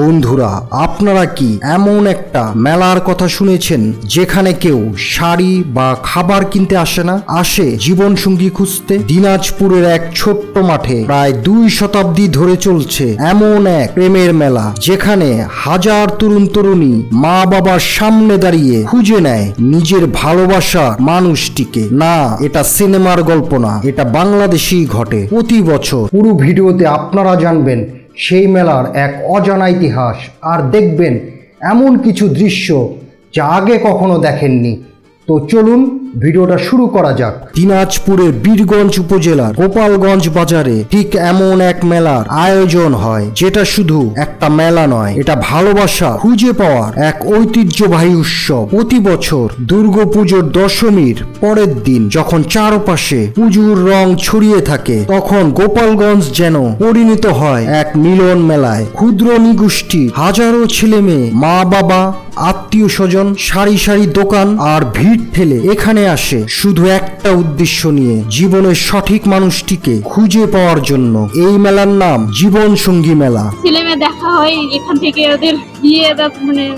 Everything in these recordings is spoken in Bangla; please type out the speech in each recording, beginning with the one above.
বন্ধুরা, আপনারা কি এমন একটা মেলার কথা শুনেছেন যেখানে কেউ শাড়ি বা খাবার কিনতে আসে না? আসে জীবন সঙ্গী খুঁজতে। দিনাজপুরের এক ছোট্ট মাঠে প্রায় দুই শতাব্দী ধরে চলছে এমন এক প্রেমের মেলা, যেখানে হাজার তরুণ তরুণী মা বাবার সামনে দাঁড়িয়ে খুঁজে নেয় নিজের ভালোবাসার মানুষটিকে। না, এটা সিনেমার গল্প না, এটা বাংলাদেশি ঘটে। প্রতি বছর পুরো ভিডিওতে আপনারা জানবেন সেই মেলার এক অজানা ইতিহাস আর দেখবেন এমন কিছু দৃশ্য যা আগে কখনো দেখেননি। তো চলুন ভিডিওটা শুরু করা যাক। দিনাজপুরের বীরগঞ্জ উপজেলার গোপালগঞ্জ বাজারে ঠিক এমন এক মেলার আয়োজন হয়, যেটা শুধু একটা মেলা নয়, এটা ভালোবাসা খুঁজে পাওয়ার এক ঐতিহ্যবাহী উৎসব। প্রতি বছর দুর্গাপুজোর দশমীর পরের দিন যখন চারপাশে পুজোর রং ছড়িয়ে থাকে, তখন গোপালগঞ্জ যেন পরিণত হয় এক মিলন মেলায়। ক্ষুদ্র নিগোষ্ঠী, হাজারো ছেলে মেয়ে মা বাবা আত্মীয় স্বজন সারি সারি দোকান আর ভিড় ঠেলে এখানে আসে। শুধু একটা উদ্দেশ্য নিয়ে জীবনের সঠিক মানুষটিকে খুঁজে পাওয়ার জন্য এই মেলার নাম জীবন সঙ্গী মেলা। ছেলে দেখা হয় এখান থেকে ওদের বিয়ে মানে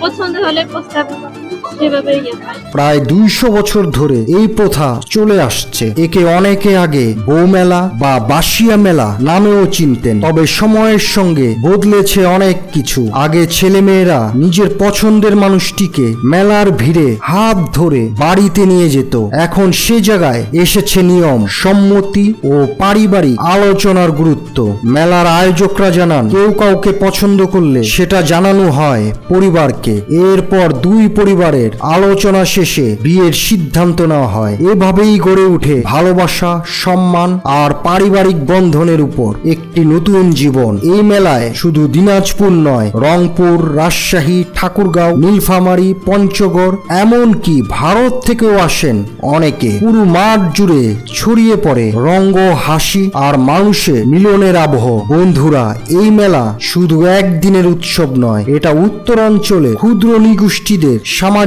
পছন্দ হলে প্রস্তাব প্রায় দুইশো বছর ধরে এই প্রথা চলে আসছে। একে অনেকে আগে বউ মেলা বা বাসিয়া মেলা নামেও চিনতেন। তবে সময়ের সঙ্গে বদলেছে অনেক কিছু। আগে ছেলে মেয়েরা নিজের পছন্দের মানুষটিকে মেলার ভিড়ে হাত ধরে বাড়িতে নিয়ে যেত। এখন সে জায়গায় এসেছে নিয়ম, সম্মতি ও পারিবারিক আলোচনার গুরুত্ব। মেলার আয়োজকরা জানান, কেউ কাউকে পছন্দ করলে সেটা জানানো হয় পরিবারকে। এরপর দুই পরিবারের আলোচনা শেষে বিয়ের সিদ্ধান্ত নেওয়া হয়। এভাবেই গড়ে উঠে ভালোবাসা, সম্মান আর পারিবারিক বন্ধনের উপর একটি নতুন জীবন। এই মেলায় শুধু দিনাজপুর নয়, রংপুর, রাজশাহী, ঠাকুরগাঁও, নীলফামারী, পঞ্চগড়, এমনকি ভারত থেকেও আসেন অনেকে। পুরো মাঠ জুড়ে ছড়িয়ে পড়ে রঙ্গ, হাসি আর মানুষের মিলনের আবহ। বন্ধুরা, এই মেলা শুধু একদিনের উৎসব নয়, এটা উত্তরাঞ্চলে ক্ষুদ্র নিগোষ্ঠীদের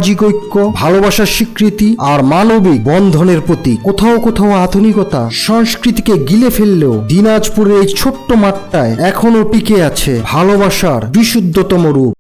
সামাজিক ঐক্য, ভালোবাসার স্বীকৃতি আর মানবিক বন্ধনের প্রতি কোথাও কোথাও আধুনিকতা সংস্কৃতিকে গিলে ফেললেও দিনাজপুরের এই ছোট্ট মাঠটায় এখনও টিকে আছে ভালোবাসার বিশুদ্ধতম রূপ।